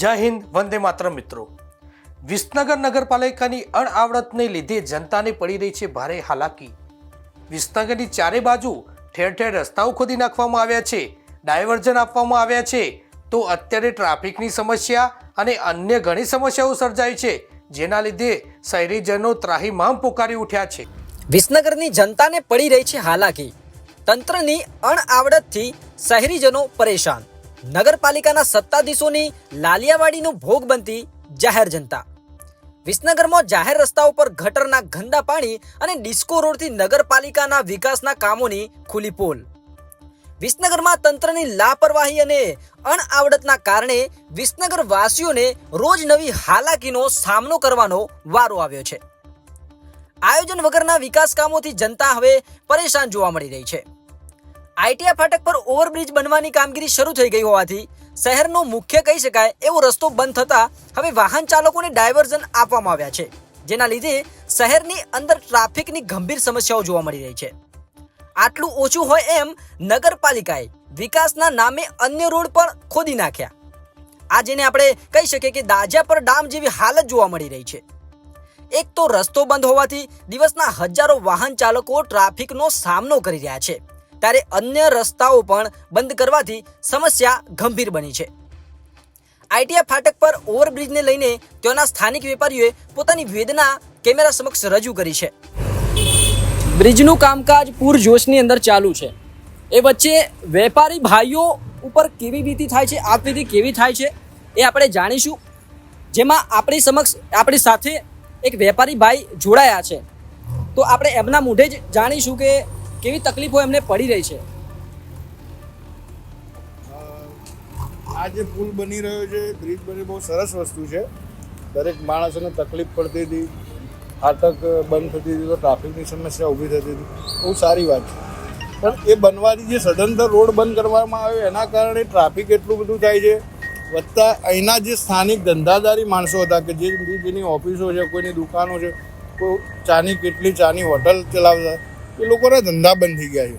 જય હિન્દ, વંદે માત્ર મિત્રો. વિસનગર નગરપાલિકાની અણઆવડતને લીધે જનતાને પડી રહી છે ભારે હાલાકી. વિસનગરની ચારે બાજુ ઠેર ઠેર રસ્તાઓ ખોદી નાખવામાં આવ્યા છે, ડાયવર્ઝન આપવામાં આવ્યા છે. તો અત્યારે ટ્રાફિકની સમસ્યા અને અન્ય ઘણી સમસ્યાઓ સર્જાઈ છે, જેના લીધે શહેરીજનો ત્રાહીમામ પોકારી ઉઠ્યા છે. વિસનગરની જનતાને પડી રહી છે હાલાકી. તંત્રની અણઆવડતથી શહેરીજનો પરેશાન. નગરપાલિકાના સત્તાધીશોની લાલિયાવાડીનો ભોગ બનતી જાહેર જનતા. વિસનગરમાં જાહેર રસ્તાઓ પર ગટરના ગંદા પાણી અને ડિસ્કો રોડથી નગરપાલિકાના વિકાસના કામોની ખુલ્લી પોલ. વિસનગરમાં તંત્રની લાપરવાહી અને અણઆવડતના કારણે વિસનગર વાસીઓને રોજ નવી હાલાકીનો સામનો કરવાનો વારો આવ્યો છે. આયોજન વગરના વિકાસ કામોથી જનતા હવે પરેશાન જોવા મળી રહી છે. આઈટીઆઈ ફાટક પર ઓવરબ્રિજ બનવાની કામગીરી શરૂ થઈ ગઈ હોવાથી શહેરનો મુખ્ય કહી શકાય એવો રસ્તો બંધ થતા હવે વાહન ચાલકોને ડાયવર્ઝન આપવામાં આવ્યા છે, જેના લીધે શહેરની અંદર ટ્રાફિકની ગંભીર સમસ્યાઓ જોવા મળી રહી છે. આટલું ઓછું હોય એમ નગરપાલિકાએ વિકાસના નામે અન્ય રોડ પણ ખોદી નાખ્યા. આ જેને આપણે કહી શકીએ કે દાજા પર ડામ જેવી હાલત જોવા મળી રહી છે. એક તો રસ્તો બંધ હોવાથી દિવસના હજારો વાહન ચાલકો ટ્રાફિકનો સામનો કરી રહ્યા છે. ત્યારે અન્ય રસ્તાઓ પણ બંધ કરવાથી સમસ્યા ગંભીર બની છે. આઈટીઆઈ ફાટક પર ઓવરબ્રિજને લઈને ત્યાંના સ્થાનિક વેપારીઓએ પોતાની વેદના કેમેરા સમક્ષ રજૂ કરી છે. બ્રિજનું કામકાજ પૂરજોશની અંદર ચાલુ છે. એ વચ્ચે વેપારી ભાઈઓ ઉપર કેવી વીતી થાય છે આપવીતી કેવી થાય છે, એ આપણે જાણીશું. જેમાં આપણી સમક્ષ, આપણી સાથે એક વેપારી ભાઈ જોડાયા છે. તો આપણે એમના મોઢે જ જાણીશું કે કેવી તકલીફો એમને પડી રહી છે? આ જે પુલ બની રહ્યો છે બ્રિજ બની બહુ સરસ વસ્તુ છે. દરેક માણસોને તકલીફ પડતી હતી. ફાટક બંધ થતી હતી, તો ટ્રાફિકની સમસ્યા ઊભી થતી હતી. બહુ સારી વાત છે. પણ એ બનવાથી જે સદંતર રોડ બંધ કરવામાં આવ્યો, એના કારણે ટ્રાફિક એટલું બધું થાય છે. વત્તા અહીંના જે સ્થાનિક ધંધાદારી માણસો હતા, કે જે જેની ઓફિસો છે, કોઈની દુકાનો છે, કોઈ ચાની કેટલી ચાની હોટલ ચલાવતા એ લોકોના ધંધા બંધ થઈ ગયા છે.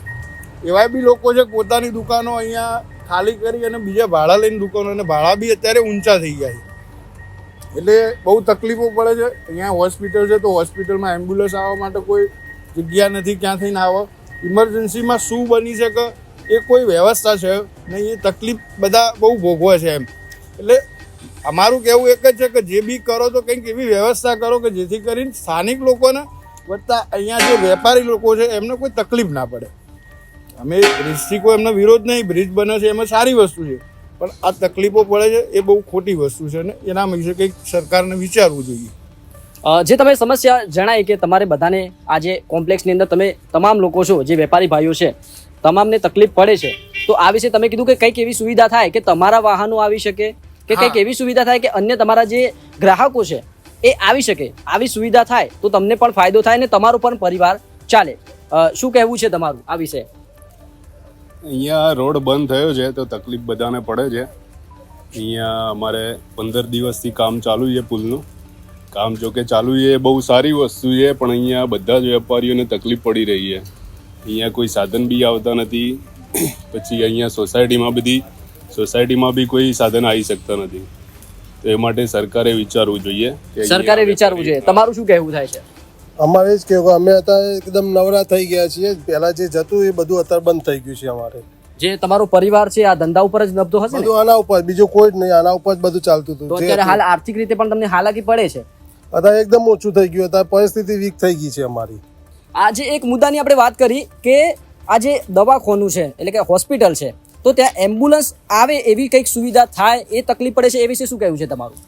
એવા બી લોકો છે પોતાની દુકાનો અહીંયા ખાલી કરી અને બીજા ભાડા લઈને દુકાનો અને ભાડા બી અત્યારે ઊંચા થઈ ગયા છે. એટલે બહુ તકલીફો પડે છે. અહીંયા હોસ્પિટલ છે તો હોસ્પિટલમાં એમ્બ્યુલન્સ આવવા માટે કોઈ જગ્યા નથી ક્યાં થઈને આવે. ઇમરજન્સીમાં શું બની શકે એ કોઈ વ્યવસ્થા છે નહીં. એ તકલીફ બધા બહુ ભોગવે છે એમ. એટલે અમારું કહેવું એક જ છે કે જે બી કરો તો કંઈક એવી વ્યવસ્થા કરો કે જેથી કરીને સ્થાનિક લોકોને વત્તા અહીંયા જે વેપારી લોકો છે એમને કોઈ તકલીફ ના પડે. અમે બ્રિજથી કોઈ એમનો વિરોધ નહીં બ્રિજ બને છે એમાં સારી વસ્તુ છે. પણ આ તકલીફો પડે છે એ બહુ ખોટી વસ્તુ છે અને એના વિશે કંઈક સરકારને વિચારવું જોઈએ. જે તમે સમસ્યા જણાય કે તમારે બધાને આજે કોમ્પ્લેક્સની અંદર તમે તમામ લોકો છો જે વેપારી ભાઈઓ છે તમામને તકલીફ પડે છે તો આ વિશે તમે કીધું કે કંઈક એવી સુવિધા થાય કે તમારા વાહનો આવી શકે કે કંઈક એવી સુવિધા થાય કે અન્ય તમારા જે ગ્રાહકો છે એ આવી શકે, આવી સુવિધા થાય તો તમને પણ ફાયદો થાય ને તમારો પણ પરિવાર ચાલે. શું કહેવું છે તમારું આ વિશે? અહીંયા રોડ બંધ થયો છે તો તકલીફ બધાને પડે છે. અહીંયા અમારે પંદર દિવસથી કામ ચાલુ છે પુલનું. કામ જો કે ચાલુ છે બહુ સારી વસ્તુ છે, પણ અહીંયા બધા જ વેપારીઓને તકલીફ પડી રહી છે. અહીંયા કોઈ સાધન બી આવતા નથી. પછી અહીંયા સોસાયટીમાં બધી, સોસાયટીમાં બી કોઈ સાધન આવી શકતા નથી. તો એ માટે સરકારે વિચારવું જોઈએ કે સરકારે વિચારવું જોઈએ. તમારું શું કહેવું થાય છે? અમારે જ કેવું અમે અત્યારે એકદમ નવરા થઈ ગયા છીએ. પહેલા જે જતું એ બધું અત્યારે બંધ થઈ ગયું છે અમારે. જે તમારો પરિવાર છે આ ધંધા ઉપર જ નબતો હશે ને? બધું આના ઉપર બીજું કોઈ જ નહીં. આના ઉપર જ બધું ચાલતું હતું. તો અત્યારે હાલ આર્થિક રીતે પણ તમને હાલાકી પડે છે? અત્યારે એકદમ ઓછું થઈ ગયું. અત્યારે પરિસ્થિતિ વીક થઈ ગઈ છે અમારી. આજે એક મુદ્દાની આપણે વાત કરી કે આ જે દવાખોનું છે એટલે કે હોસ્પિટલ છે. તો ત્યાં એમ્બ્યુલન્સ આવે એવી કંઈક સુવિધા થાય એ તકલીફ પડે છે એ વિશે શું કહેવું છે તમારું?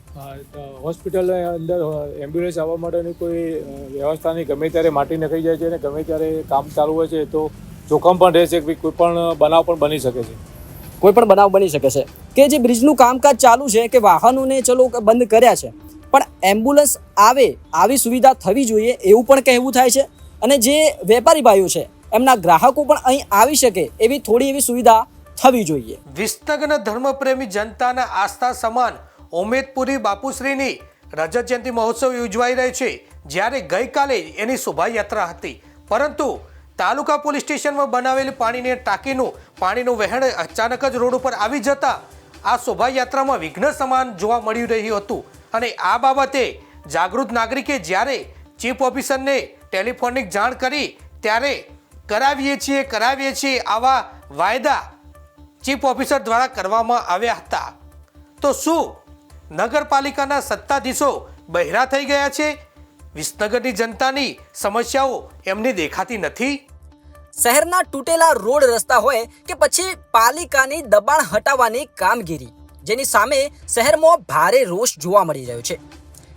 હોસ્પિટલ અંદર એમ્બ્યુલન્સ આવવા માટેની કોઈ વ્યવસ્થા નહીં ગમે ત્યારે માટી નખાઈ જાય છે અને ગમે ત્યારે કામ ચાલુ હોય છે તો જોખમ પણ રહેશે કે કોઈ પણ બનાવ પણ બની શકે છે. કોઈ પણ બનાવ બની શકે છે. કે જે બ્રિજનું કામકાજ ચાલુ છે કે વાહનોને ચલો બંધ કર્યા છે પણ એમ્બ્યુલન્સ આવે આવી સુવિધા થવી જોઈએ એવું પણ કહેવું થાય છે. અને જે વેપારી ભાઈઓ છે એમના ગ્રાહકો પણ અહીં આવી શકે એવી થોડી એવી સુવિધા થવી જોઈએ. વિસ્તગ્ન ધર્મપ્રેમી જનતાના આસ્થા સમાન ઉમેદપુરી બાપુશ્રીની રજત જયંતિ મહોત્સવ યોજવાઈ રહ્યો છે. જ્યારે ગઈકાલે એની શોભાયાત્રા હતી. પરંતુ તાલુકા પોલીસ સ્ટેશનમાં બનાવેલી પાણીની ટાંકીનું પાણીનું વહેણ અચાનક જ રોડ ઉપર આવી જતા આ શોભાયાત્રામાં વિઘ્ન સમાન જોવા મળી રહ્યું હતું. અને આ બાબતે જાગૃત નાગરિકે જ્યારે ચીફ ઓફિસરને ટેલિફોનિક જાણ કરી, ત્યારે કરાવીએ છીએ કરાવીએ છીએ આવા વાયદા ચીફ ઓફિસર દ્વારા કરવામાં આવ્યા હતા. તો શું નગરપાલિકાના સત્તાધીશો બહેરા થઈ ગયા છે? વિસનગરની જનતાની સમસ્યાઓ એમને દેખાતી નથી? શહેરના તૂટેલા રોડ રસ્તા હોય કે પછી પાલિકાની દબાણ હટાવવાની કામગીરી, જેની સામે શહેરમાં ભારે રોષ જોવા મળી રહ્યો છે.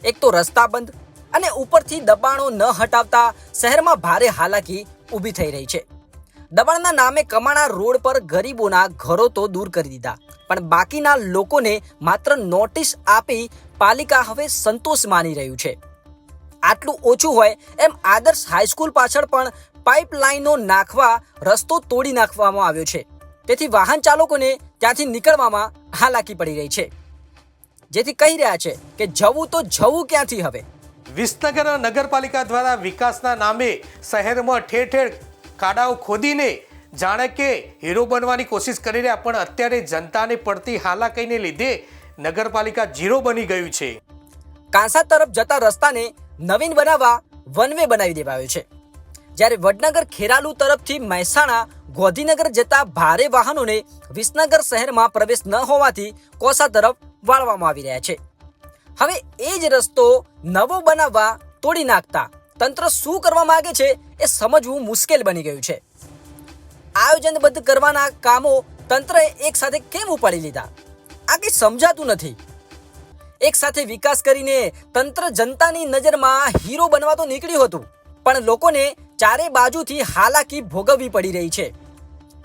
એક તો રસ્તા બંધ અને ઉપરથી દબાણો ન હટાવતા શહેરમાં ભારે હાલાકી ઊભી થઈ રહી છે. દબાણના નામે કમાણા રોડ પર ગરીબોના ઘરો તો દૂર કરી દીધા. પણ બાકીના લોકોને માત્ર નોટિસ આપી પાલિકા હવે સંતોષ માની રહ્યું છે. આટલું ઓછું હોય એમ આદર્શ હાઈસ્કૂલ પાછળ પણ પાઇપલાઇનો નાખવા, રસ્તો તોડી નાખવામાં આવ્યો છે. તેથી વાહન ચાલકોને ત્યાંથી નીકળવામાં હાલાકી પડી રહી છે. જેથી કહી રહ્યા છે કે જવું તો જવું ક્યાંથી હવે? વિસનગર નગરપાલિકા દ્વારા વિકાસના નામે શહેરમાં ઠેર ઠેર ખાડાઓ ખોદીને જાણે કે હીરો બનવાની કોશિશ કરી રહ્યા, પણ અત્યારે જનતાને પડતી હાલાકીને લીધે નગરપાલિકા ઝીરો બની ગયું છે. કાંસા તરફ જતા રસ્તાને નવીન બનાવવા વન વે બનાવી દેવાયો છે. જ્યારે વડનગર ખેરાલુ તરફથી મહેસાણા, ગોધીનગર જતા ભારે વાહનોને વિસનગર શહેરમાં પ્રવેશ ન હોવાથી કોસા તરફ વાળવામાં આવી રહ્યા છે. હવે એ જ રસ્તો નવો બનાવવા તોડી નાખતા તંત્ર શું કરવા માંગે છે એ સમજવું મુશ્કેલ બની ગયું છે. આયોજનબદ્ધ કરવાના કામો તંત્રએ એક સાથે કેમ ઉપાડી લીધા? આ કંઈ સમજાતું નથી. એક સાથે વિકાસ કરીને તંત્ર જનતાની નજરમાં હીરો બનવા તો નીકળ્યું હતું, પણ લોકોને ચારે બાજુથી હાલાકી ભોગવવી પડી રહી છે.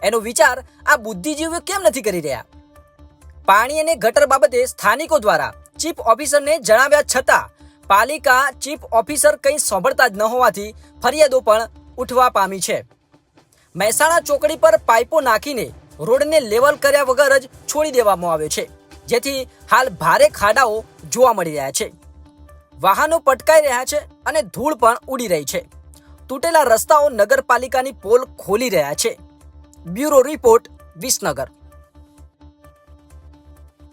એનો વિચાર આ બુદ્ધિજીવીઓ કેમ નથી કરી રહ્યા? પાણી અને ગટર બાબતે સ્થાનિકો દ્વારા ચીફ ઓફિસરને જણાવ્યા છતાં પાલિકા ચીફ ઓફિસર કંઈ સાંભળતા જ ન હોવાથી ફરિયાદો પણ ઉઠવા પામી છે. મહેસાણા ચોકડી પર પાઇપો નાખીને રોડને લેવલ કર્યા વગર જ છોડી દેવામાં આવે છે, જેથી હાલ ભારે ખાડાઓ જોવા મળી રહ્યા છે. વાહનો પટકાઈ રહ્યા છે અને ધૂળ પણ ઉડી રહી છે. તૂટેલા રસ્તાઓ નગરપાલિકાની પોલ ખોલી રહ્યા છે. Bureau report Visnagar.